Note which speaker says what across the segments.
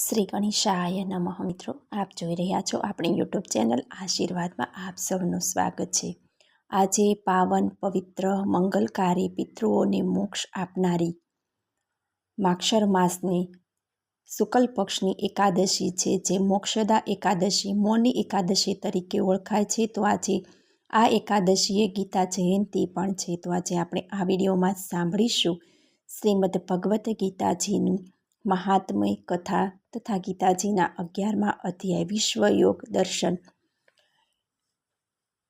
Speaker 1: શ્રી ગણેશાય નમઃ. મિત્રો, આપ જોઈ રહ્યા છો આપણી યુટ્યુબ ચેનલ આશીર્વાદમાં આપ સૌનું સ્વાગત છે. આજે પાવન પવિત્ર મંગલકારી પિતૃઓને મોક્ષ આપનારી માક્ષર માસની શુકલ પક્ષની એકાદશી છે. જે મોક્ષદા એકાદશી, મૌની એકાદશી તરીકે ઓળખાય છે. તો આજે આ એકાદશીએ ગીતા જયંતી પણ છે. તો આજે આપણે આ વિડીયોમાં સાંભળીશું શ્રીમદ ભગવદ્ ગીતાજીનું મહાત્મય કથા તથા ગીતાજીના અગિયારમાં અધ્યાય વિશ્વયોગ દર્શન.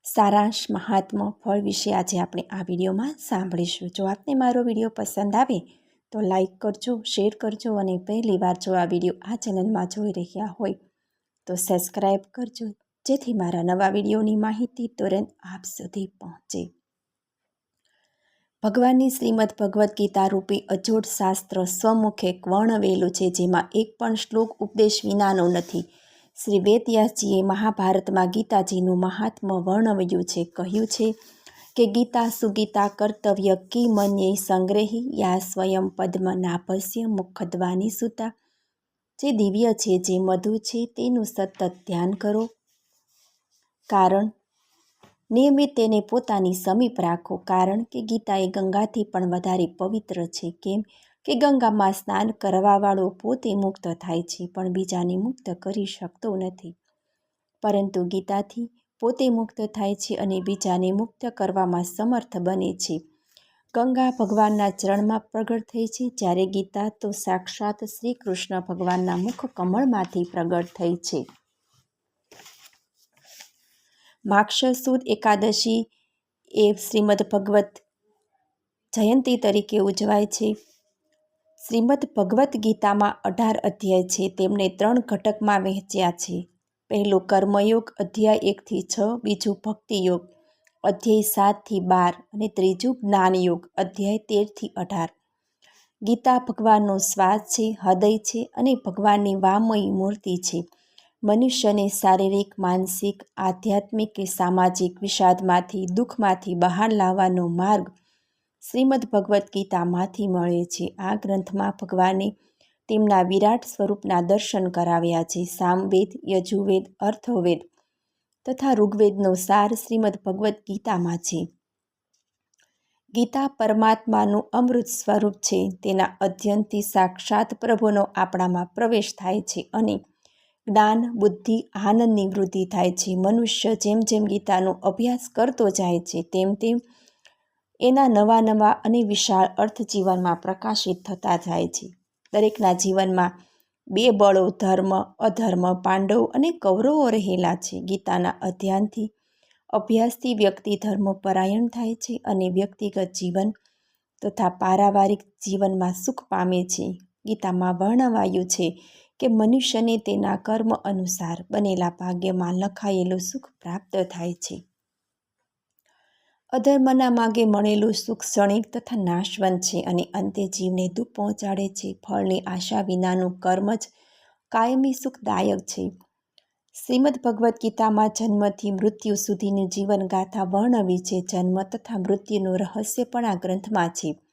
Speaker 1: સારાંશ મહાત્મ ફળ વિશે આજે આપણે આ વિડીયોમાં સાંભળીશું. જો આપને મારો વીડિયો પસંદ આવે તો લાઈક કરજો, શેર કરજો અને પહેલી વાર જો આ વીડિયો આ ચેનલમાં જોઈ રહ્યા હોય તો સબસ્ક્રાઈબ કરજો જેથી મારા નવા વિડીયોની માહિતી તુરંત આપ સુધી પહોંચે. ભગવાનની શ્રીમદ ભગવદ્ ગીતા રૂપી અજોડ શાસ્ત્ર સ્વમુખે વર્ણવેલું છે, જેમાં એક પણ શ્લોક ઉપદેશ વિનાનો નથી. શ્રી વેદવ્યાસજીએ મહાભારતમાં ગીતાજીનું મહાત્મ વર્ણવ્યું છે. કહ્યું છે કે ગીતા સુગીતા કર્તવ્ય કી મન્યે સંગ્રહી યા સ્વયં પદ્મ નાભસ્ય મુખદ્વાની સુતા. જે દિવ્ય છે, જે મધુ છે, તેનું સતત ધ્યાન કરો. કારણ નિયમિત તેને પોતાની સમીપ રાખો, કારણ કે ગીતા એ ગંગાથી પણ વધારે પવિત્ર છે. કેમ કે ગંગામાં સ્નાન કરવાવાળો પોતે મુક્ત થાય છે, પણ બીજાને મુક્ત કરી શકતો નથી. પરંતુ ગીતાથી પોતે મુક્ત થાય છે અને બીજાને મુક્ત કરવામાં સમર્થ બને છે. ગંગા ભગવાનના ચરણમાં પ્રગટ થઈ છે, જ્યારે ગીતા તો સાક્ષાત શ્રી કૃષ્ણ ભગવાનના મુખ કમળમાંથી પ્રગટ થઈ છે. માક્ષર સુદ એકાદશી એ શ્રીમદ ભગવત જયંતી તરીકે ઉજવાય છે. શ્રીમદ ભગવદ્ ગીતામાં અઢાર અધ્યાય છે. તેમને ત્રણ ઘટકમાં વહેંચ્યા છે. પહેલું, કર્મયોગ, અધ્યાય એકથી છ, બીજું, ભક્તિયોગ, અધ્યાય સાતથી બાર અને ત્રીજું, જ્ઞાનયોગ, અધ્યાય તેરથી અઢાર. ગીતા ભગવાનનો શ્વાસ છે, હૃદય છે અને ભગવાનની વામયી મૂર્તિ છે. મનુષ્યને શારીરિક, માનસિક, આધ્યાત્મિક કે સામાજિક વિષાદમાંથી, દુઃખમાંથી બહાર લાવવાનો માર્ગ શ્રીમદ ભગવદ્ ગીતામાંથી મળે છે. આ ગ્રંથમાં ભગવાને તેમના વિરાટ સ્વરૂપના દર્શન કરાવ્યા છે. સામવેદ, યજુર્વેદ, અર્થવેદ તથા ઋગ્વેદનો સાર શ્રીમદ ભગવદ્ ગીતામાં છે. ગીતા પરમાત્માનું અમૃત સ્વરૂપ છે. તેના અધ્યયનથી સાક્ષાત પ્રભુનો આપણામાં પ્રવેશ થાય છે અને જ્ઞાન બુદ્ધિ આનંદની વૃદ્ધિ થાય છે. મનુષ્ય જેમ જેમ ગીતાનો અભ્યાસ કરતો જાય છે, તેમ તેમ એના નવા નવા અને વિશાળ અર્થ જીવનમાં પ્રકાશિત થતા જાય છે. દરેકના જીવનમાં બે બળો, ધર્મ, અધર્મ, પાંડવ અને કૌરવો રહેલા છે. ગીતાના અધ્યયનથી અભ્યાસથી વ્યક્તિ ધર્મપરાયણ થાય છે અને વ્યક્તિગત જીવન તથા પારિવારિક જીવનમાં સુખ પામે છે. ગીતામાં વર્ણવાયું છે કે મનુષ્યને તેના કર્મ અનુસાર બનેલા ભાગ્યમાં લખાયેલું સુખ પ્રાપ્ત થાય છે. અધર્મના માગે મળેલું સુખ ક્ષણિક તથા નાશવંત છે અને અંતે જીવને દુઃખ પહોંચાડે છે. ફળની આશા વિનાનું કર્મ જ કાયમી સુખદાયક છે. શ્રીમદ ભગવદ્ ગીતામાં જન્મથી મૃત્યુ સુધીની જીવનગાથા વર્ણવી છે. જન્મ તથા મૃત્યુનું રહસ્ય પણ આ ગ્રંથમાં છે.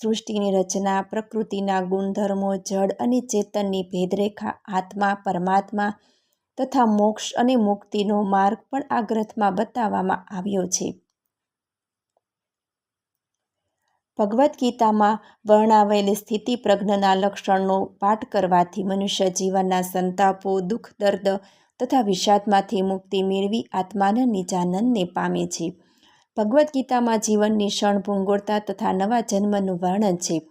Speaker 1: સૃષ્ટિની રચના, પ્રકૃતિના ગુણધર્મો જળ અને ચેતનની ભેદરેખા, આત્મા, પરમાત્મા તથા મોક્ષ અને મુક્તિનો માર્ગ પણ આ ગ્રંથમાં બતાવવામાં આવ્યો છે. ભગવદ્ ગીતામાં વર્ણવેલી સ્થિતિ પ્રજ્ઞના લક્ષણનો પાઠ કરવાથી મનુષ્ય જીવનના સંતાપો, દુઃખ, દર્દ તથા વિષાદમાંથી મુક્તિ મેળવી આત્માના નિજાનંદને પામે છે. ભગવદ્ ગીતામાં જીવનની ક્ષણ ભૂંગોળતા તથા નવા જન્મનું વર્ણન છે.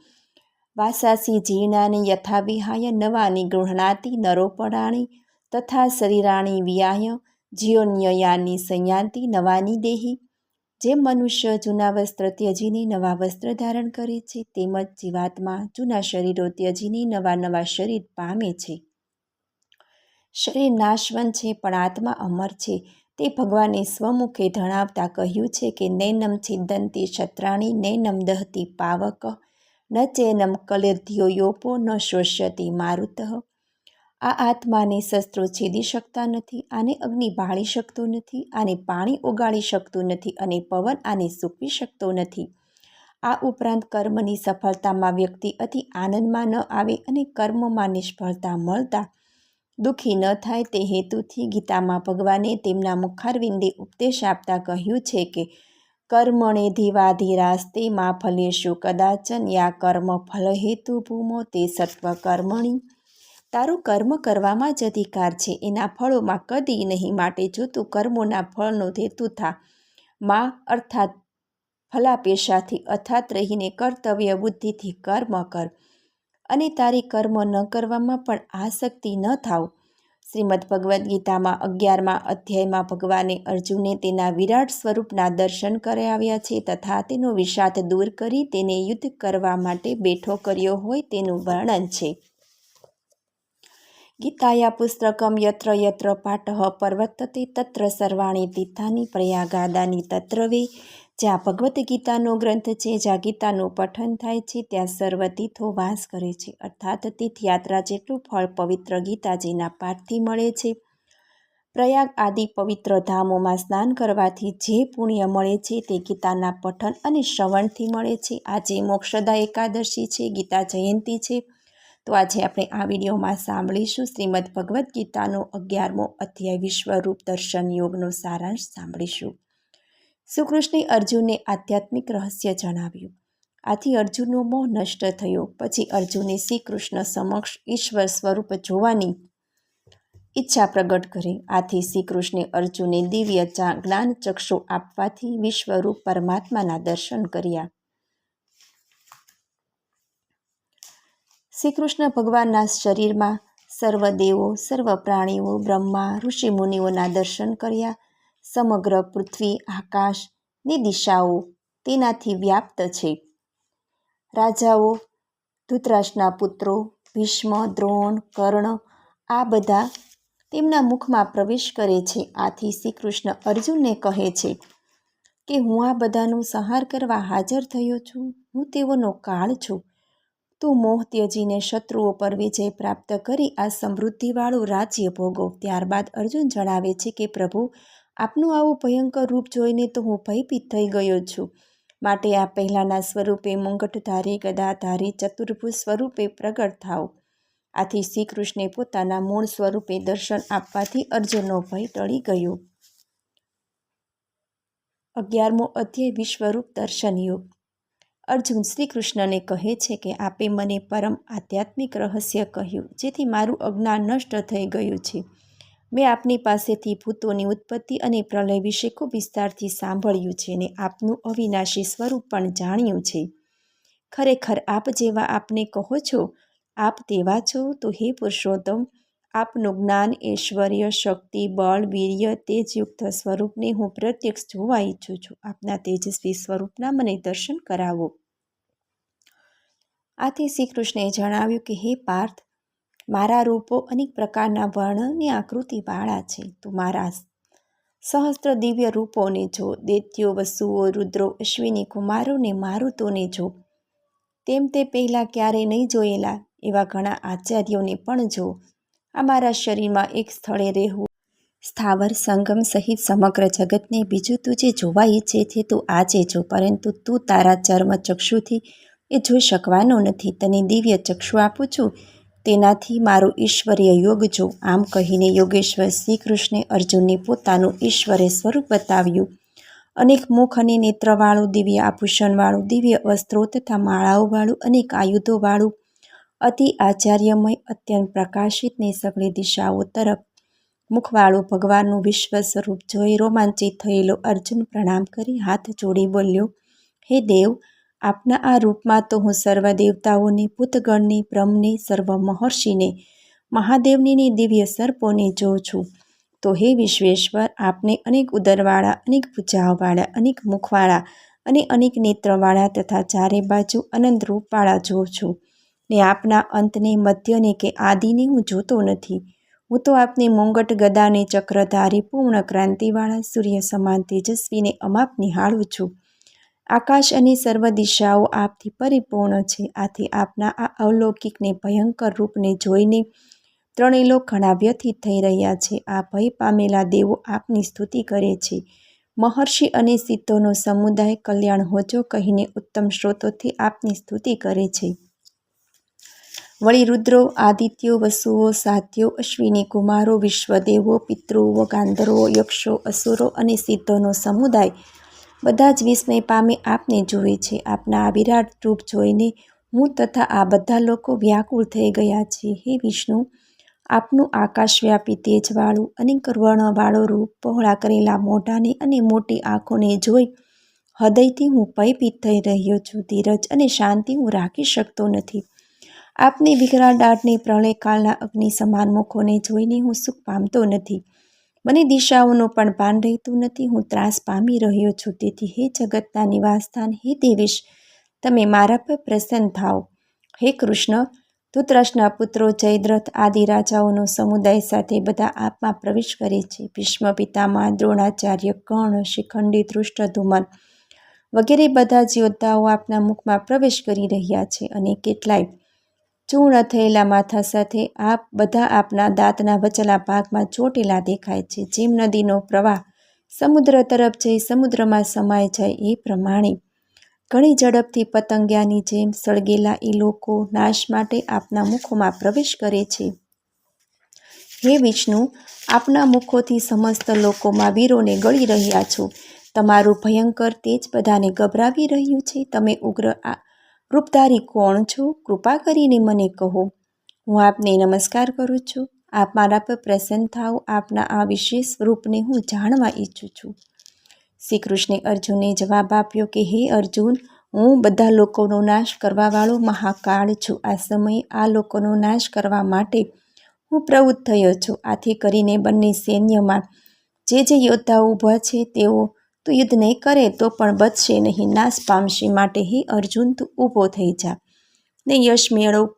Speaker 1: વાસાસી જીર્ણાની યથા વિહાય નવાની ગૃહણાતી, નરોપરાણી તથા શરીરાણી વિયાય, જીવન્યયાની સંયાંતિ, નવાની દેહી. જેમ મનુષ્ય જૂના વસ્ત્ર ત્યજીને નવા વસ્ત્ર ધારણ કરે છે તેમજ જીવાત્મા જૂના શરીરો ત્યજીને નવા નવા શરીર પામે છે. શરીર નાશવંત છે, પણ આત્મા અમર છે. તે ભગવાને સ્વમુખે જણાવતા કહ્યું છે કે, નૈનમ છિદંતી શત્રાણી નૈનમ દહતી પાવક, ન ચેનમ કલિર્ધ્યો યોપો, ન શોષ્યતી મારુત. આ આત્માને શસ્ત્રો છેદી શકતા નથી, આને અગ્નિ બાળી શકતો નથી, આને પાણી ઓગાળી શકતું નથી અને પવન આને સૂકવી શકતો નથી. આ ઉપરાંત કર્મની સફળતામાં વ્યક્તિ અતિ આનંદમાં ન આવે અને કર્મમાં નિષ્ફળતા મળતા દુઃખી ન થાય તે હેતુથી ગીતામાં ભગવાને તેમના મુખારવિંદે ઉપદેશ આપતા કહ્યું છે કે, કર્મણે ધીવાધીરાસ્તે મા ફલેશુ કદાચન યા કર્મ ફલ હેતુ ભૂમો તે સત્વ કર્મણી. તારું કર્મ કરવામાં જ અધિકાર છે, એના ફળોમાં કદી નહીં માટે જો તું કર્મોના ફળનો હેતુ થા. મા અર્થાત ફલાપેશાથી અથાત રહીને કર્તવ્ય બુદ્ધિથી કર્મ કર. અને તારી કર્મ ન કરવામાં પણ આસક્તિ ન થાવ. શ્રીમદ ભગવદ્ ગીતામાં અગિયારમાં અધ્યાયમાં ભગવાને અર્જુને તેના વિરાટ સ્વરૂપના દર્શન કરાવ્યા છે તથા તેનો વિષાદ દૂર કરી તેને યુદ્ધ કરવા માટે બેઠો કર્યો હોય તેનું વર્ણન છે. ગીતાયા પુસ્તકમ યત્ર યત્ર પાઠ પર્વતતે તત્ર સર્વાણી તીર્થાની પ્રયાગાદાની તત્રવે. જ્યાં ભગવદ્ ગીતાનો ગ્રંથ છે, જ્યાં ગીતાનું પઠન થાય છે, ત્યાં સર્વ તીર્થો વાસ કરે છે. અર્થાત તીર્થયાત્રા જેટલું ફળ પવિત્ર ગીતાજીના પાઠથી મળે છે. પ્રયાગ આદિ પવિત્ર ધામોમાં સ્નાન કરવાથી જે પુણ્ય મળે છે તે ગીતાના પઠન અને શ્રવણથી મળે છે. આજે મોક્ષદા એકાદશી છે, ગીતા જયંતી છે. તો આજે આપણે આ વિડીયોમાં સાંભળીશું શ્રીમદ ભગવદ્ ગીતાનો અગિયારમો અધ્યાય વિશ્વરૂપ દર્શન યોગનો સારાંશ સાંભળીશું. શ્રીકૃષ્ણે અર્જુનને આધ્યાત્મિક રહસ્ય જણાવ્યું. આથી અર્જુનનો મોહ નષ્ટ થયો. પછી અર્જુને શ્રી કૃષ્ણ સમક્ષ ઈશ્વર સ્વરૂપ જોવાની ઈચ્છા પ્રગટ કરી. આથી શ્રી કૃષ્ણે અર્જુને દિવ્ય જ્ઞાન ચક્ષુ આપવાથી વિશ્વરૂપ પરમાત્માના દર્શન કર્યા. શ્રી કૃષ્ણ ભગવાનના શરીરમાં સર્વ દેવો, સર્વ પ્રાણીઓ, બ્રહ્મા ઋષિમુનિઓના દર્શન કર્યા. સમગ્ર પૃથ્વી, આકાશ ને દિશાઓ તેનાથી વ્યાપ્ત છે. રાજાઓ, ધૃતરાષ્ટ્રના પુત્રો, ભીષ્મ, દ્રોણ, કર્ણ આ બધા તેમના મુખમાં પ્રવેશ કરે છે. આથી શ્રી કૃષ્ણ અર્જુનને કહે છે કે, હું આ બધાનો સંહાર કરવા હાજર થયો છું. હું તેઓનો કાળ છું. તું મોહ ત્યજીને શત્રુઓ પર વિજય પ્રાપ્ત કરી આ સમૃદ્ધિવાળું રાજ્ય ભોગો ત્યારબાદ અર્જુન જણાવે છે કે, પ્રભુ, આપનું આવું ભયંકર રૂપ જોઈને તો હું ભયભીત થઈ ગયો છું. માટે આ પહેલાંના સ્વરૂપે મુંગટધારી ગદાધારી ચતુર્ભુજ સ્વરૂપે પ્રગટ થાવ. આથી શ્રી કૃષ્ણે પોતાના મૂળ સ્વરૂપે દર્શન આપવાથી અર્જુનનો ભય ટળી ગયો. અગિયારમો અધ્યાય, વિશ્વરૂપ દર્શન યોગ અર્જુન શ્રી કૃષ્ણને કહે છે કે આપે મને પરમ આધ્યાત્મિક રહસ્ય કહ્યું, જેથી મારું અજ્ઞાન નષ્ટ થઈ ગયું છે. મેં આપની પાસેથી ભૂતોની ઉત્પત્તિ અને પ્રલય વિશે ખૂબ વિસ્તારથી સાંભળ્યું છે અને આપનું અવિનાશી સ્વરૂપ પણ જાણ્યું છે. ખરેખર આપ જેવા આપને કહો છો, આપ તેવા છો? તો હે પુરુષોત્તમ આપનું જ્ઞાન, ઐશ્વર્ય, શક્તિ, બળ, વીર્ય, તેજયુક્ત સ્વરૂપને હું પ્રત્યક્ષ જોવા ઈચ્છું છું. આપના તેજસ્વી સ્વરૂપના મને દર્શન કરાવો. આથી શ્રી કૃષ્ણએ જણાવ્યું કે, હે પાર્થ, મારા રૂપો અનેક પ્રકારના વર્ણની આકૃતિવાળા છે. તું મારા સહસ્ત્ર દિવ્ય રૂપોને જો, દૈત્યો, વસુઓ, રુદ્રો, અશ્વિની કુમારોને, મારુતોને જો, તેમ તે પહેલાં ક્યારેય નહીં જોયેલા, એવા ઘણા આચાર્યોને પણ જો આ મારા શરીરમાં એક સ્થળે રહેવું. સ્થાવર સંગમ સહિત સમગ્ર જગતને બીજું તું જે જોવા ઈચ્છે છે તું આજે જો, પરંતુ તું તારા ચર્મ ચક્ષુથી એ જોઈ શકવાનો નથી. તને દિવ્ય ચક્ષુ આપું છું. તેનાથી મારો ઈશ્વરીય યોગ જો. આમ કહીને યોગેશ્વર શ્રી કૃષ્ણે અર્જુનને પોતાનું ઈશ્વરે સ્વરૂપ બતાવ્યું. અનેક મુખ અને નેત્રવાળું, દિવ્ય આભૂષણવાળું, દિવ્ય વસ્ત્રો તથા માળાઓવાળું, અનેક આયુધોવાળું અતિ આચાર્યમય, અત્યંત પ્રકાશિત ને સગળી દિશાઓ તરફ મુખવાળું ભગવાનનું વિશ્વ સ્વરૂપ જોઈ રોમાંચિત થયેલો અર્જુન પ્રણામ કરી હાથ જોડી બોલ્યો, હે દેવ, આપના આ રૂપમાં તો હું સર્વ દેવતાઓને ભૂતગણને બ્રહ્મને, સર્વ મહર્ષિને મહાદેવની દિવ્ય સર્પોને જોઉં છું. તો હે વિશ્વેશ્વર, આપને અનેક ઉદરવાળા, અનેક ભૂજાઓવાળા, અનેક મુખવાળા અને અનેક નેત્રવાળા તથા ચારે બાજુ અનંત રૂપવાળા જોઉં છું. ને આપના અંતને મધ્યને કે આદિને હું જોતો નથી. હું તો આપને મુંગટ ગદાને ચક્રધારી પૂર્ણ ક્રાંતિવાળા સૂર્ય સમાન તેજસ્વીને અમાપ નિહાળું છું. આકાશ અને સર્વ દિશાઓ આપથી પરિપૂર્ણ છે. આથી આપના આ અવલૌકિકને ભયંકર રૂપને જોઈને ત્રણેય ઘણા વ્યથિત થઈ રહ્યા છે. આ ભય પામેલા દેવો આપની સ્તુતિ કરે છે. મહર્ષિ અને સિદ્ધોનો સમુદાય કલ્યાણ હોજો કહીને ઉત્તમ સ્ત્રોતોથી આપની સ્તુતિ કરે છે. વળી રુદ્રો આદિત્યો, વસુઓ, સાધ્યો, અશ્વિની કુમારો, વિશ્વદેવો, પિતૃઓ, ગાંધર્વો, યક્ષો, અસુરો અને સિદ્ધોનો સમુદાય બધા જ વિસ્મય પામી આપને જુએ છે. આપના આ વિરાટ રૂપ જોઈને હું તથા આ બધા લોકો વ્યાકુળ થઈ ગયા છે હે વિષ્ણુ, આપનું આકાશવ્યાપી તેજવાળું અને વર્ણવાળું રૂપ પહોળા કરેલા મોઢાને અને મોટી આંખોને જોઈ હૃદયથી હું ભયભીત થઈ રહ્યો છું. ધીરજ અને શાંતિ હું રાખી શકતો નથી. આપની વિકરાળ દાઢને પ્રળયકાળના અગ્નિ સમાન મુખોને જોઈને હું સુખ પામતો નથી. મને દિશાઓનું પણ ભાન રહેતું નથી. હું ત્રાસ પામી રહ્યો છું. તેથી હે જગતના નિવાસસ્થાન, હે દેવેશ, તમે મારા પર પ્રસન્ન થાઓ. હે કૃષ્ણ ધૃતરાષ્ટ્રના પુત્રો, જયદ્રથ આદિ રાજાઓનો સમુદાય સાથે બધા આપમાં પ્રવેશ કરે છે. ભીષ્મ પિતામાં દ્રોણાચાર્ય, કર્ણ, શિખંડી, ધૃષ્ટધુમન વગેરે બધા જ યોદ્ધાઓ આપના મુખમાં પ્રવેશ કરી રહ્યા છે અને કેટલાય ચૂર્ણ થયેલા માથા સાથે આપ બધા આપના દાંતના વચલા ભાગમાં ચોટેલા દેખાય છે. જેમ નદીનો પ્રવાહ સમુદ્ર તરફ જઈ સમુદ્રમાં સમાય જાય એ પ્રમાણે ઘણી ઝડપથી પતંગિયાની જેમ સળગેલા એ લોકો નાશ માટે આપના મુખોમાં પ્રવેશ કરે છે. હે વિષ્ણુ, આપના મુખોથી સમસ્ત લોકોમાં વીરોને ગળી રહ્યા છો. તમારું ભયંકર તેજ બધાને ગભરાવી રહ્યું છે. તમે ઉગ્ર આ રૂપધારી કોણ છો, કૃપા કરીને મને કહો. હું આપને નમસ્કાર કરું છું. આપ મારા પર પ્રસન્ન થાઓ. આપના આ વિશેષ રૂપને હું જાણવા ઈચ્છું છું. શ્રી કૃષ્ણે અર્જુનને જવાબ આપ્યો કે, હે અર્જુન, હું બધા લોકોનો નાશ કરવાવાળો મહાકાળ છું. આ સમયે આ લોકોનો નાશ કરવા માટે હું પ્રવૃત્ત થયો છું. આથી કરીને બંને સૈન્યમાં જે જે યોદ્ધાઓ ઊભા છે, તેઓ તું યુદ્ધ નહીં કરે તો પણ બચશે નહીં. નાશ પામશે માટે હે અર્જુન, તું ઊભો થઈ જા. ને યશ મેળવ.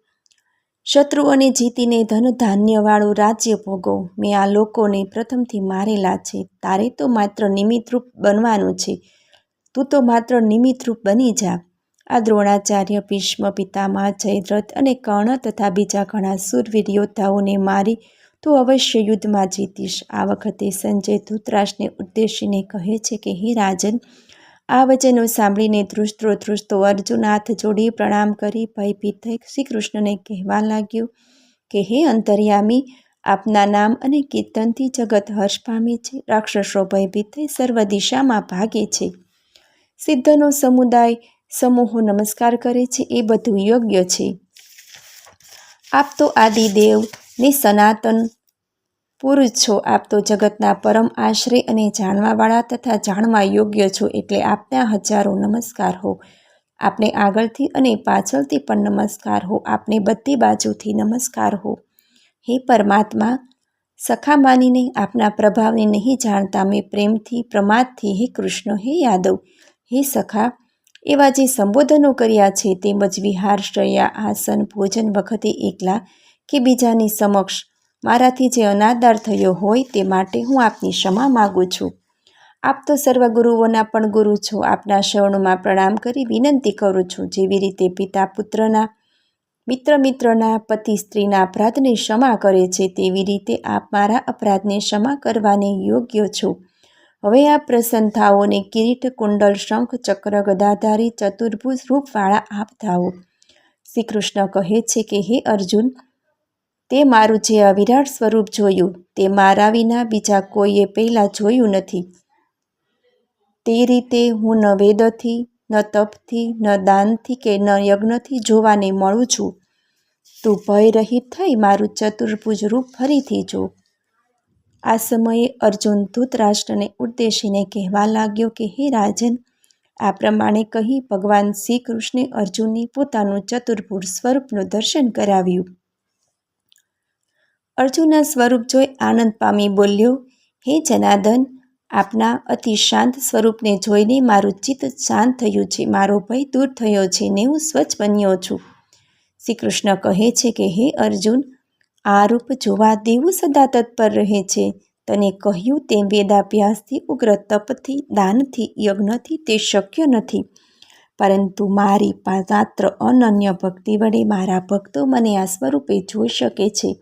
Speaker 1: શત્રુઓને જીતીને ધન ધાન્યવાળું રાજ્ય ભોગવ. મેં આ લોકોને પ્રથમથી મારેલા છે. તારે તો માત્ર નિમિત્તરૂપ બનવાનું છે. તું તો માત્ર નિમિત્તરૂપ બની જા. આ દ્રોણાચાર્ય ભીષ્મ પિતામહ, જયદ્રથ અને કર્ણ તથા બીજા ઘણા સુરવીર યોદ્ધાઓને મારી તું અવશ્ય યુદ્ધમાં જીતીશ. આ વખતે સંજય ધૃતરાષ્ટ્રને ઉદ્દેશીને કહે છે કે, હે રાજન, આ વચનો સાંભળીને ધ્રુસ્ત્રો ધ્રુસ્તો અર્જુન હાથ જોડી પ્રણામ કરી ભયભીત થઈ શ્રી કૃષ્ણને કહેવા લાગ્યું કે, હે અંતર્યામી, આપના નામ અને કીર્તનથી જગત હર્ષ પામે છે. રાક્ષસો ભયભીત થઈ સર્વ દિશામાં ભાગે છે. સિદ્ધનો સમુદાય સમૂહો નમસ્કાર કરે છે. એ બધું યોગ્ય છે. આપ તો આદિદેવ ને સનાતન પુરુષ છો આપ તો જગતના પરમ આશ્રય અને જાણવાવાળા તથા જાણવા યોગ્ય છો એટલે આપના હજારો નમસ્કાર હો. આપને આગળથી અને પાછળથી પણ નમસ્કાર હો. આપને બધી બાજુથી નમસ્કાર હો. હે પરમાત્મા, સખા માનીને આપના પ્રભાવને નહીં જાણતા મેં પ્રેમથી, પ્રમાદથી હે કૃષ્ણ, હે યાદવ, હે સખા, એવા જે સંબોધનો કર્યા છે તેમજ વિહાર શૈયા આસન, ભોજન વખતે એકલા કે બીજાની સમક્ષ મારાથી જે અનાદર થયો હોય તે માટે હું આપની ક્ષમા માગું છું. આપ તો સર્વ ગુરુઓના પણ ગુરુ છો. આપના શરણોમાં પ્રણામ કરી વિનંતી કરું છું. જેવી રીતે પિતા પુત્રના મિત્ર મિત્રના પતિ સ્ત્રીના અપરાધને ક્ષમા કરે છે, તેવી રીતે આપ મારા અપરાધને ક્ષમા કરવાને યોગ્ય છો. હવે આ પ્રસન્ન થાઓને કિરીટ, કુંડલ, શંખ, ચક્ર, ગદાધારી, ચતુર્ભુજ રૂપવાળા આપ થાઓ શ્રી કૃષ્ણ કહે છે કે, હે અર્જુન તે મારું જે અવિરાટ સ્વરૂપ જોયું, તે મારા વિના બીજા કોઈએ પહેલાં જોયું નથી. તે રીતે હું ન વેદથી, ન તપથી, ન દાનથી કે ન યજ્ઞથી જોવાને મળું છું. તું ભય રહિત થઈ મારું ચતુર્ભુજ રૂપ ફરીથી જો. આ સમયે અર્જુન ધૂતરાષ્ટ્રને ઉદ્દેશીને કહેવા લાગ્યો કે, હે રાજન, આ પ્રમાણે કહી ભગવાન શ્રી કૃષ્ણે અર્જુનને પોતાનું ચતુર્ભુજ સ્વરૂપનું દર્શન કરાવ્યું. અર્જુનના સ્વરૂપ જોઈ આનંદ પામી બોલ્યો, હે જનાર્દન, આપના અતિ શાંત સ્વરૂપને જોઈને મારું ચિત્ત શાંત થયું છે, મારો ભય દૂર થયો છે ને હું સ્વચ્છ બન્યો છું. શ્રી કૃષ્ણ કહે છે કે, હે અર્જુન, આ રૂપ જોવા દેવું સદા તત્પર રહે છે. તને કહ્યું તેમ વેદાભ્યાસથી ઉગ્ર તપથી, દાનથી, યજ્ઞથી તે શક્ય નથી. પરંતુ મારી માત્ર અનન્ય ભક્તિ વડે મારા ભક્તો મને આ સ્વરૂપે જોઈ શકે છે.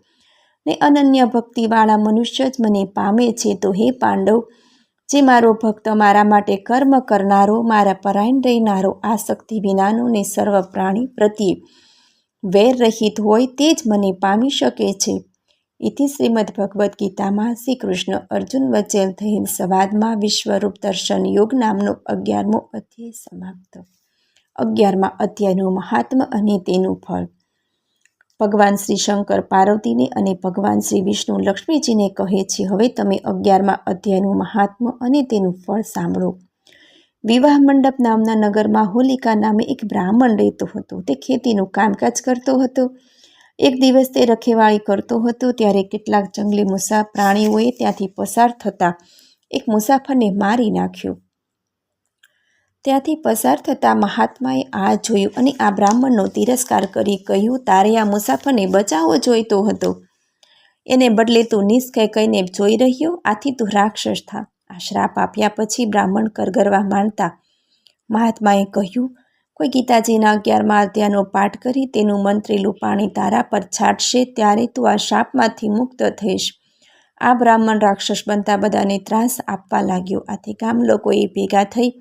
Speaker 1: ને અનન્ય ભક્તિવાળા મનુષ્ય જ મને પામે છે તો હે પાંડવ, જે મારો ભક્ત મારા માટે કર્મ કરનારો, મારા પરાયણ રહેનારો આસક્તિ વિનાનો ને સર્વ પ્રાણી પ્રત્યે વેર રહિત હોય તે જ મને પામી શકે છે. એથી શ્રીમદ ભગવદ્ ગીતામાં શ્રી કૃષ્ણ અર્જુન વચ્ચે થયેલ સંવાદમાં વિશ્વરૂપ દર્શન યોગ નામનો અગિયારમો અધ્યાય સમાપ્ત. અગિયારમાં અધ્યાયનું મહાત્મ અને તેનું ફળ. ભગવાન શ્રી શંકર પાર્વતીને અને ભગવાન શ્રી વિષ્ણુ લક્ષ્મીજીને કહે છે, હવે તમે અગિયારમાં અધ્યાયનું મહાત્મ અને તેનું ફળ સાંભળો. વિવાહ મંડપ નામના નગરમાં હોલિકા નામે એક બ્રાહ્મણ રહેતો હતો. તે ખેતીનું કામકાજ કરતો હતો. એક દિવસ તે રખેવાળી કરતો હતો, ત્યારે કેટલાક જંગલી મુસા પ્રાણીઓએ ત્યાંથી પસાર થતા એક મુસાફરને મારી નાખ્યો. ત્યાંથી પસાર થતા મહાત્માએ આ જોયું અને આ બ્રાહ્મણનો તિરસ્કાર કરી કહ્યું, તારે આ મુસાફરને બચાવવો જોઈતો હતો. એને બદલે તું નિષ્કય કહીને જોઈ રહ્યો, આથી તું રાક્ષસ થા. આ શ્રાપ આપ્યા પછી બ્રાહ્મણ કરગરવા માંડતા મહાત્માએ કહ્યું, કોઈ ગીતાજીના અગિયારમાં અધ્યાયનો પાઠ કરી તેનું મંત્રેલું પાણી તારા પર છાંટશે, ત્યારે તું આ શાપમાંથી મુક્ત થઈશ. આ બ્રાહ્મણ રાક્ષસ બનતા બધાને ત્રાસ આપવા લાગ્યો. આથી ગામ લોકોએ ભેગા થઈ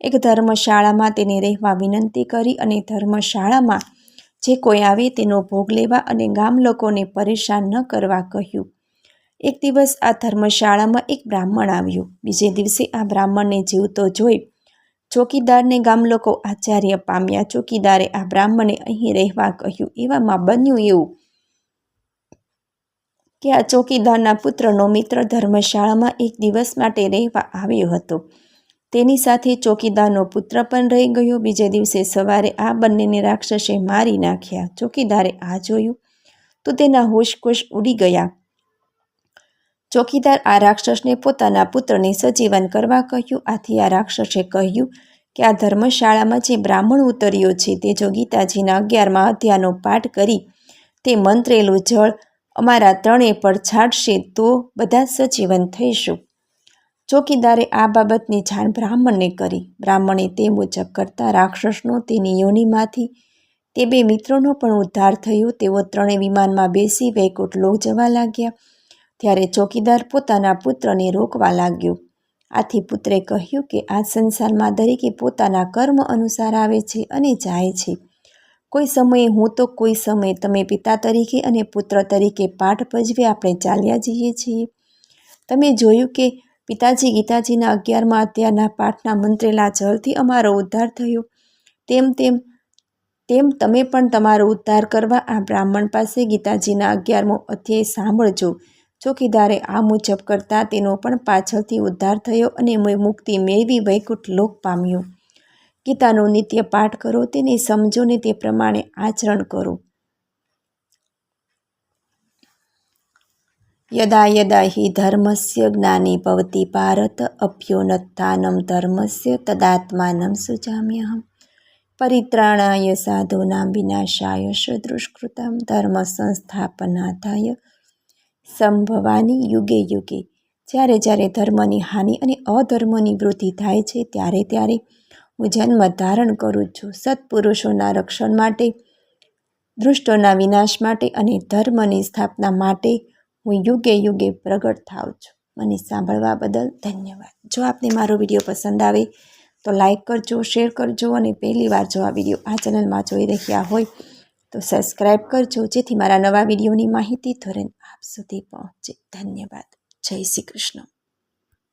Speaker 1: એક ધર્મશાળામાં તેને રહેવા વિનંતી કરી અને ધર્મશાળામાં જે કોઈ આવે તેનો ભોગ લેવા અને ગામ લોકોને પરેશાન ન કરવા કહ્યું. એક દિવસ આ ધર્મશાળામાં એક બ્રાહ્મણ આવ્યો. બીજે દિવસે આ બ્રાહ્મણને જીવતો જોઈ ચોકીદારને ગામ લોકો આચાર્ય પામ્યા. ચોકીદારે આ બ્રાહ્મણે અહીં રહેવા કહ્યું. એવામાં બન્યું એવું કે આ ચોકીદારના પુત્રનો મિત્ર ધર્મશાળામાં એક દિવસ માટે રહેવા આવ્યો હતો. તેની સાથે ચોકીદારનો પુત્ર પણ રહી ગયો. બીજે દિવસે સવારે આ બંનેને રાક્ષસે મારી નાખ્યા. ચોકીદારે આ જોયું તો તેના હોશકોશ ઉડી ગયા. ચોકીદાર આ રાક્ષસને પોતાના પુત્રને સજીવન કરવા કહ્યું. આથી આ રાક્ષસે કહ્યું કે આ ધર્મશાળામાં જે બ્રાહ્મણ ઉતર્યો છે, તે જો ગીતાજીના અગિયારમાં અધ્યાયનો પાઠ કરી તે મંત્રેલું જળ અમારા ત્રણેય પર છાંટશે, તો બધા સજીવન થઈશું. ચોકીદારે આ બાબતની જાણ બ્રાહ્મણને કરી. બ્રાહ્મણે તે મુજબ કરતા રાક્ષસનો તેની યોનિમાંથી તે બે મિત્રોનો પણ ઉદ્ધાર થયો. તેઓ ત્રણેય વિમાનમાં બેસી વૈકુંઠ લોક જવા લાગ્યા. ત્યારે ચોકીદાર પોતાના પુત્રને રોકવા લાગ્યો. આથી પુત્રે કહ્યું કે, આ સંસારમાં દરેકે પોતાના કર્મ અનુસાર આવે છે અને જાય છે. કોઈ સમયે હું તો કોઈ સમયે તમે પિતા તરીકે અને પુત્ર તરીકે પાઠ ભજવે આપણે ચાલ્યા જઈએ છીએ. તમે જોયું કે પિતાજી ગીતાજીના અગિયારમાં અધ્યાયના પાઠના મંત્રેલા જળથી અમારો ઉદ્ધાર થયો. તેમ તેમ તેમ તમે પણ તમારો ઉદ્ધાર કરવા આ બ્રાહ્મણ પાસે ગીતાજીના અગિયારમો અધ્યાય સાંભળજો. ચોકીદારે આ મુજબ કરતાં તેનો પણ પાછળથી ઉદ્ધાર થયો અને મુક્તિ મેળવી વૈકુંઠ લોક પામ્યો. ગીતાનો નિત્ય પાઠ કરો, તેને સમજો ને તે પ્રમાણે આચરણ કરો. યદા યદા હિ ધર્મસ્ય જ્ઞાની ભવતી ભારત અભ્યોન્નતાનમ ધર્મસ્ય તદાત્માનમ સુજામ્યહમ પરિત્રાણાય સાધુના વિનાશાય સદૃષ્કૃતમ ધર્મ સંસ્થાપનાથાય સંભવાની યુગે યુગે જ્યારે જ્યારે ધર્મની હાનિ અને અધર્મની વૃદ્ધિ થાય છે, ત્યારે ત્યારે હું જન્મ ધારણ કરું છું સત્પુરુષોના રક્ષણ માટે, દૃષ્ટોના વિનાશ માટે અને ધર્મની સ્થાપના માટે હું યુગે યુગે પ્રગટ થાઉં છું. મને સાંભળવા બદલ ધન્યવાદ. જો આપને મારો વીડિયો પસંદ આવે તો લાઈક કરજો, શેર કરજો અને પહેલી વાર જો આ વીડિયો આ ચેનલમાં જોઈ રહ્યા હોય તો સબસ્ક્રાઈબ કરજો. જેથી મારા નવા વિડીયોની માહિતી ધોરણ આપ સુધી પહોંચે. ધન્યવાદ. જય શ્રી કૃષ્ણ.